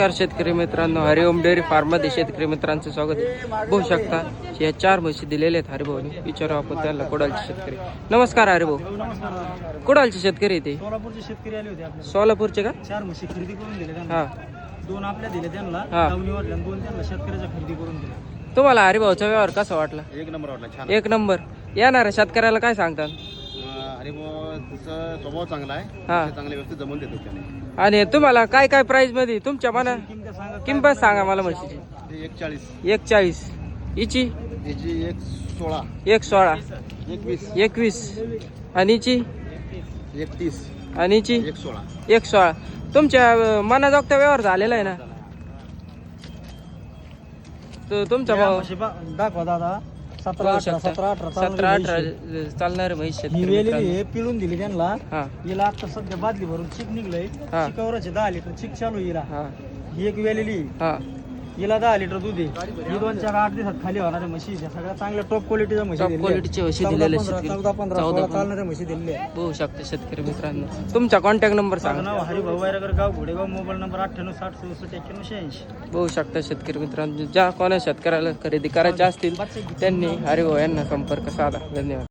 नमस्कार शेतकरी मित्रांनो हरिओम डेअरी फार्ममध्ये शेतकरी मित्रांचं स्वागत आहे. बघू शकता या चार म्हशी दिलेल्या आहेत हरिभाऊनी. विचारू आपण त्यांना कोडालचे शेतकरी. नमस्कार हरिभाऊ. नमस्कार कोडालचे शेतकरी ते. सोलापूरचे शेतकरी आले होते सोलापूरचे का? चार म्हशी खरेदी करून दिले त्यांना. हा. दोन आपल्या दिले त्यांना हा. दोन त्यांना शेतकऱ्याच्या खरेदी करून दिले तुम्हाला हरिभाऊचा व्यवहार कसा वाटला? एक नंबर वाटला छान. एक नंबर. येणाऱ्या शेतकऱ्याला काय सांगतात तुझा स्वभाव चांगला आहे. हा. व्यवस्थित जमून देतो त्याने. आणि तुम्हाला काय काय प्राइसमध्ये तुमच्या मना किंमत सांगा किंमत सांगा मला म्हशीची. ते एक चाळीस एक चाळीस हिची याची एक सोळा. एक सोळा. एकवीस. एकवीस. आणि हिची? एक तीस आणि हिची? एक सोळा. एक सोळा. तुमच्या अं, मनाजोगता व्यवहार झालेला आहे ना? तो तुमचा दाखवा दादा. सतरा अठरा. सतरा अठरा सतरा अठरा चालणारी म्हैस वेलेली पिळून दिली त्यांना हा. हिला आता सध्या बादली भरून चिक निघलंय. हा. चिकावरचे दहा लिटर चिक चालू आहे हिला. हा. ही एक वेलेली. हा. हिला दहा लिटर दूध आहे ही दोन चार आठ दिवसात खाली होणाऱ्या म्हशी. सगळ्या चांगल्या टॉप क्वालिटीच्या म्हशी Top दिलेल्या आहेत. चौदा पंधरा, शेतकरी. चौदा पंधरा चौदा सोळा पंधरा. चालणाऱ्या म्हशी दिलेल्या आहेत. बघू शकता शेतकरी मित्रांनो तुमचा कॉन्टॅक्ट नंबर माझं सांगा नाव हरिभाऊ वायरगर गाव घोडेगाव मोबाईल नंबर अठ्ठ्याण्णव साठ चौसष्ट एक्क्याण्णव शहाऐंशी बघू शकता शेतकरी मित्रांनो ज्या कोणा शेतकऱ्याला खरेदी करायच्या असतील त्यांनी हरिभाऊ यांना संपर्क साधा धन्यवाद